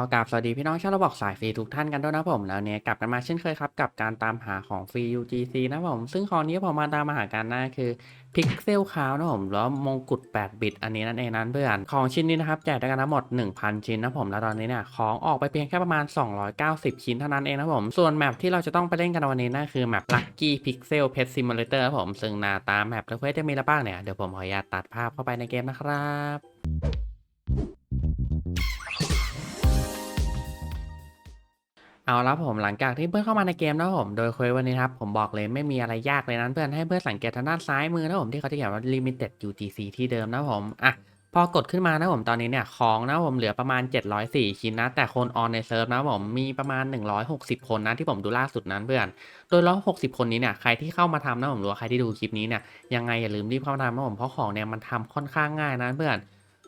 ขอกราบสวัสดีพี่น้องชาวระบอกสายฟรีทุกท่านกันด้วยนะผมแล้วเนี่ยกลับกันมาเช่นเคยครับกับการตามหาของฟรี UGC นะผม ซึ่งของนี้ผมมาตามมาหากันนะคือพิกเซลคาวนะผมแล้วมงกุฎ8 บิต อันนี้นั่นเองนั้นเพื่อนของชิ้นนี้นะครับแจกได้กันทั้งหมด 1,000 ชิ้นนะผมแล้วตอนนี้เนี่ยของออกไปเพียงแค่ประมาณ 290 ชิ้นเท่านั้นเองนะผม ส่วนแมปที่เราจะต้องไปเล่นกันในวันนี้นั่นคือแมป Lucky Pixel Pet Simulator ครับผมซึ่งหน้าตาแมปและเควสจะมีอะไรบ้างเนี่ยเดี๋ยวผมขออนุญาตตัดภาพเข้าไปในเกมนะครับ เอาละผมหลังจากที่เพื่อนเข้ามาในเกมนะผมโดยควสวันนี้ครับผมบอกเลยไม่มีอะไรยากเลยนั้นเพื่อนให้เพื่อนสังเกตทางด้านซ้ายมือนะผมที่เขาจะเขียนว่า limited UGC ที่เดิมนะผมอะพอกดขึ้นมานะผมตอนนี้เนี่ยของนะผมเหลือประมาณ 704 ชิ้นนะ แต่คนออนในเซิร์ฟนะผมมีประมาณ 160 คนนะที่ผมดูล่าสุดนั้นเพื่อน โดย 160 คนนี้เนี่ยใครที่เข้ามาทำนะผมหรือว่าใครที่ดูคลิปนี้เนี่ยยังไงอย่าลืมรีบเข้ามาทำนะผมเพราะของเนี่ยมันทำค่อนข้างง่ายนะเพื่อน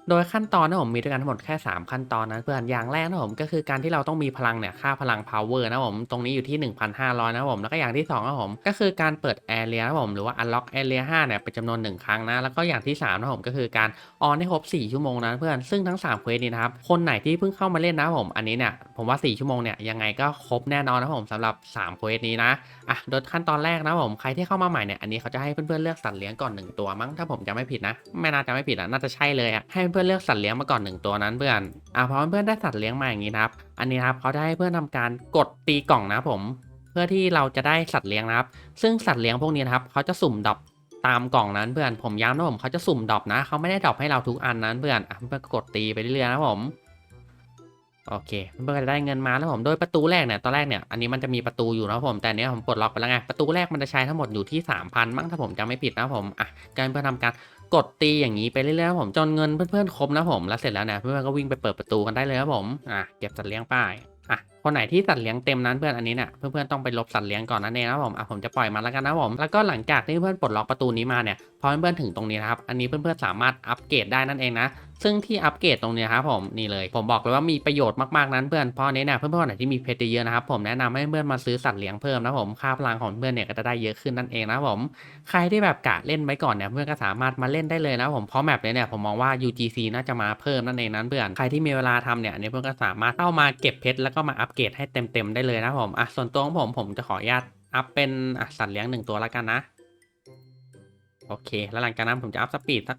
โดยขั้นตอนนะผมมีด้วยกันทั้งหมดแค่ 3 ขั้นตอนนะเพื่อนอย่างแรกนะผมก็คือการที่เราต้องมีพลังเนี่ยค่าพลัง power นะผมตรงนี้อยู่ที่ 1,500 นะผมแล้วก็อย่างที่2นะผมก็คือการเปิด area นะผมหรือว่า unlock area 5เนี่ยเป็นจำนวน 1 ครั้งนะแล้วก็อย่างที่3นะผมก็คือการออนให้ครบ 4 ชั่วโมงนะเพื่อนซึ่งทั้ง3เควสนี้นะครับคนไหนที่เพิ่งเข้ามาเล่นนะผมอันนี้เนี่ยผมว่า 4 ชั่วโมงเนี่ยยังไงก็ครบแน่นอนนะผมสำหรับ3เควสนี้นะอะโดยขั้นตอนแรกนะผมใครที่เข้ามาใหม่เนี่ยอันนี้เขาจะให้เพื่อนๆเลือกสัตว์เลี้ยงก่อนหนึ่งตัวมั้งถ้าผมจำไม่ผิดนะไม่น่าจะไม่ผิดอะน่าจะใช่เลยอะให้เพื่อนเลือกสัตว์เลี้ยงมาก่อนหนึ่งตัวนั้นเพื่อนอะพอเพื่อนได้สัตว์เลี้ยงมาอย่างนี้นะครับ อันนี้ครับเขาจะให้เพื่อนทำการกดตีกล่องนะผม เพื่อที่เราจะได้สัตว์เลี้ยงนะครับ ซึ่งสัตว์เลี้ยงพวกนี้นะครับเขาจะสุ่มดรอปตามกล่องนั้นเพื่อนผมย้ำนะผมเขาจะสุ่มดรอปนะเขาไม่ได้ดรอปให้เราทุกอันนั้นเพื่อนอะเพื่อนกดตีไปเรื่อยๆนะผมโอเคเพื่อนจะได้เงินมาแล้วผมโดยประตูแรกเนี่ยตอนแรกเนี่ยอันนี้มันจะมีประตูอยู่นะผมแต่เนี้ยผมปลดล็อกไปแล้วไงประตูแรกมันจะใช้ทั้งหมดอยู่ที่ 3,000มั้งถ้าผมจำไม่ผิดนะผมอะการเพื่อนทำการ กดตีอย่างนี้ไปเรื่อยๆนะผมจนเงินเพื่อนๆครบนะผมแล้วเสร็จแล้วนะเพื่อนๆก็วิ่งไปเปิดประตูกันได้เลยครับผมอะเก็บสัตว์เลี้ยงไป้ายอะคนไหนที่สัตว์เลี้ยงเต็มนั้นเพื่อนอันนี้เนี่ยเพื่อนๆต้องไปลบสัตว์เลี้ยงก่อนนั่นเองนะผมอะผมจะปล่อยมันแล้วกันนะผมแล้วก็หลังจากที่เพื่อนปลดล็อกประตูนี้มาเนี่ยพอเพื่อนๆถึงตรงนี้นะครับอันนี้เพื่อนๆสามารถอัปเกรดได้นั่นเองนะ ซึ่งที่อัปเกรดตรงนี้ครับผมนี่เลย ผมบอกเลยว่ามีประโยชน์มากๆนั้นเพื่อนเพราะอันนี้เนี่ยเพื่อนๆไหนที่มีเพชรเยอะนะครับผมแนะนำให้เพื่อนมาซื้อสัตว์เลี้ยงเพิ่มนะผมค่าพลังของเพื่อนเนี่ยก็จะได้เยอะขึ้นนั่นเองนะผมใครที่แบบกะเล่นไว้ก่อนเนี่ยเพื่อนก็สามารถมาเล่นได้เลยนะผมเพราะแมปเนี้ยเนี่ยผมมองว่า UGC น่าจะมาเพิ่มนั่นเองนั้นเพื่อนใครที่มีเวลาทำเนี่ยอันนี้เพื่อนก็สามารถเข้ามาเก็บเพชรแล้วก็มาอัปเกรดให้เต็มๆได้เลยนะผมอะส่วนตัวของผมผมจะขออนุญาตอัพเป็นสัตว์เลี้ยงหนึ่งตัวแล้วกันนะ โอเค แล้วหลังจากนั้นผมจะอัพสปีดสัก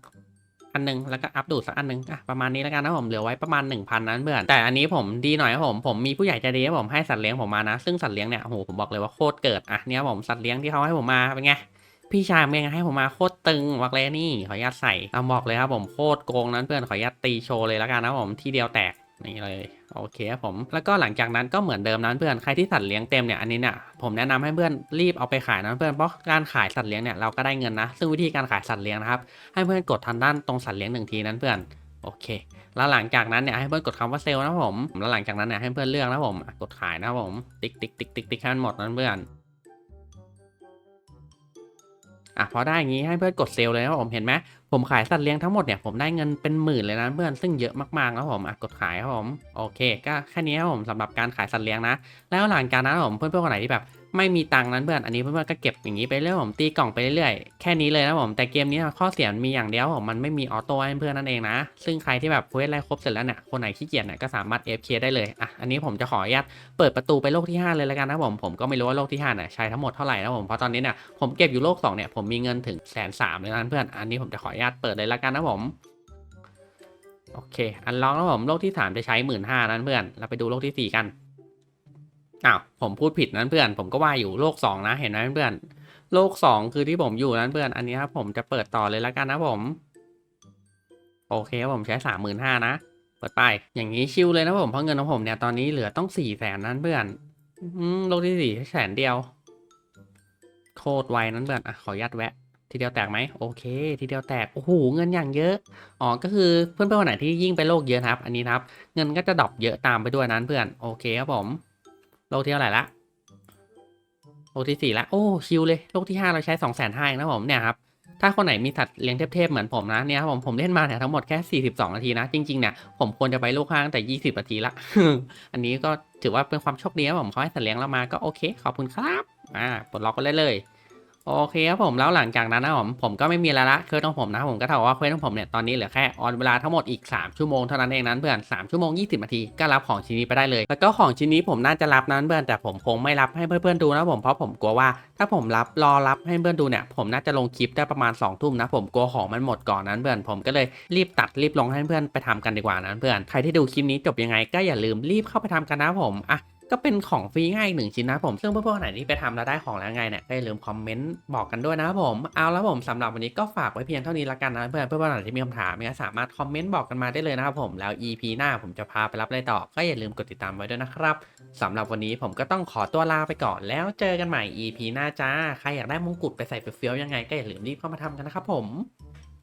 อันหนึงแล้วก็อัปดูดสักอันหนึงอะประมาณนี้แล้วกันนะผมเหลือไว้ประมาณ 1,000 นั้นเพื่อนแต่อันนี้ผมดีหน่อยครับผมผมมีผู้ใหญ่ใจดีครับผมให้สัตว์เลี้ยงผมมานะ ซึ่งสัตว์เลี้ยงเนี่ยโอ้โหผมบอกเลยว่าโคตรเกิดอะเนี่ยผมสัตว์เลี้ยงที่เขาให้ผมมาเป็นไงพี่ชายเมงให้ผมมาโคตรตึงบอกเลยนี่ขออนุญาตใส่เอาบอกเลยครับผมโคตรโกงนั้นเพื่อนขออนุญาตตีโชว์เลยแล้วกันนะผมที่เดียวแตก นี่เลยโอเคครับผม แล้วก็หลังจากนั้นก็เหมือนเดิมนั้นเพื่อนใครที่สัตว์เลี้ยงเต็มเนี่ยอันนี้เนี่ยผมแนะนำให้เพื่อนรีบเอาไปขายนะเพื่อนเพราะการขายสัตว์เลี้ยงเนี่ยเราก็ได้เงินนะซึ่งวิธีการขายสัตว์เลี้ยงนะครับให้เพื่อนกดทางด้านตรงสัตว์เลี้ยงหนึ่งทีนั้นเพื่อนโอเค แล้วหลังจากนั้นเนี่ยให้เพื่อนกดคำว่าเซลล์นะผมแล้วหลังจากนั้นเนี่ยให้เพื่อนเลือกนะผมกดขายนะผมติ๊กติ๊กติ๊กติ๊กติ๊กให้มันหมดนั้นเพื่อนอะพอได้อย่างนี้ให้เพื่อนกดเซลล์เลยนะผมเห็นไหม ผมขายสัตว์เลี้ยงทั้งหมดเนี่ยผมได้เงินเป็นหมื่นเลยนะเพื่อนซึ่งเยอะมากๆนะผมอะกดขายครับผมโอเค ก็แค่นี้ครับผมสำหรับการขายสัตว์เลี้ยงนะ แล้วหลังจากนั้นผมเพื่อนๆคนไหนที่แบบ ไม่มีตังค์นั้นเพื่อนอันนี้เพื่อนๆก็เก็บอย่างนี้ไปเรื่อยผมตีกล่องไปเรื่อยๆแค่นี้เลยนะผมแต่เกมนี้ข้อเสียมีอย่างเดียวผมมันไม่มีออโต้ให้เพื่อนนั่นเองนะ ซึ่งใครที่แบบเควสอะไรครบเสร็จแล้วเนี่ยคนไหนขี้เกียจเนี่ยก็สามารถ FK ได้เลยอะอันนี้ผมจะขออนุญาตเปิดประตูไปโลกที่ 5 เลยแล้วกันนะผมผมก็ไม่รู้ว่าโลกที่5เนี่ยใช้ทั้งหมดเท่าไหร่นะผมเพราะตอนนี้เนี่ยผมเก็บอยู่โลก2เนี่ยผมมีเงินถึงแสนสามเลยนะเพื่อนอันนี้ผมจะขออนุญาตเปิดเลยแล้วกันนะผมโอเค อันล็อกนะผมโลกที่ 3 จะใช้หมื่นห้านั้นเพื่อน เราไปดูโลกที่ 4 กัน อ้าวผมพูดผิดนั้นเพื่อน ผมก็ว่าอยู่โลก2นะเห็นไหมเพื่อน โลก2คือที่ผมอยู่นั้นเพื่อน อันนี้ครับผมจะเปิดต่อเลยแล้วกันนะผม โอเคครับผมใช้สามหมื่นห้านะ เปิดไป อย่างนี้ชิลเลยนะผมเพราะเงินของผมเนี่ยตอนนี้เหลือต้องสี่แสนนั้นเพื่อนอืมโลกที่สี่แสนเดียว โคตรไวนั้นเพื่อนอะขออนุญาตแวะทีเดียวแตกไหมโอเค ทีเดียวแตกโอ้โหเงินอย่างเยอะอ๋อก็คือเพื่อนๆคนไหนที่ยิ่งไปโลกเยอะครับ อันนี้ครับ เงินก็จะดรอปเยอะตามไปด้วยนั้นเพื่อนโอเคครับผม โลกที่เท่าไหร่ละโลกที่สี่ละโอ้ชิลเลยโลกที่ห้าเราใช้สองแสนห้าเองนะผมเนี่ยครับถ้าคนไหนมีสัตว์เลี้ยงเทพๆเหมือนผมนะเนี่ยครับผมผมเล่นมาเนี่ยทั้งหมดแค่ 42 นาทีนะ จริงๆเนี่ยผมควรจะไปลูกค้างตั้งแต่ 20 นาทีละ อันนี้ก็ถือว่าเป็นความโชคดีนะผมเขาให้สัตว์เลี้ยงเรามาก็โอเค ขอบคุณครับ อ่าปลดล็อกก็ได้เลย โอเคครับผมแล้วหลังจากนั้นนะผมผมก็ไม่มีอะไรละเควสของผมนะผมก็เท่ากับว่าเควสของผมเนี่ยตอนนี้เหลือแค่ออนเวลาทั้งหมดอีก 3 ชั่วโมงเท่านั้นเองนั้นเพื่อน3ชั่วโมง 20นาทีก็รับของชิ้นนี้ไปได้เลย แล้วก็ของชิ้นนี้ผมน่าจะรับนั้นเพื่อนแต่ผมคงไม่รับให้เพื่อนๆดูนะผมเพราะผมกลัวว่า ถ้าผมรับรอรับให้เพื่อนดูเนี่ยผมน่าจะลงคลิปได้ประมาณ2องทุ่มนะผมกลัวของมันหมดก่อนนั้นเพื่อนผมก็เลยรีบตัดรีบลงให้เพื่อนไปทำกันดีกว่านั้นเพื่อนใครที่ดูคลิปนี้จบยังไงก็อย่าลืมรีบเข้าไปทำกันนะผมอะ ก็เป็นของฟรีง่ายอีกหนึ่งชิ้นนะผมซึ่งเพื่อนๆไหนที่ไปทำแล้วได้ของแล้วไงเนี่ยก็อย่าลืมคอมเมนต์บอกกันด้วยนะครับผมเอาแล้วผมสำหรับวันนี้ก็ฝากไว้เพียงเท่านี้ละกันนะเพื่อนเพื่อนๆคนไหนที่มีคำถามเนี่ยสามารถคอมเมนต์บอกกันมาได้เลยนะครับผมแล้ว EP หน้าผมจะพาไปรับอะไรต่อ ก็อย่าลืมกดติดตามไว้ด้วยนะครับสำหรับวันนี้ผมก็ต้องขอตัวลาไปก่อน แล้วเจอกันใหม่ EP หน้าจ้าใครอยากได้มงกุฎไปใส่เฟี้ยวๆยังไงก็อย่าลืมรีบเข้ามาทำกันนะครับผม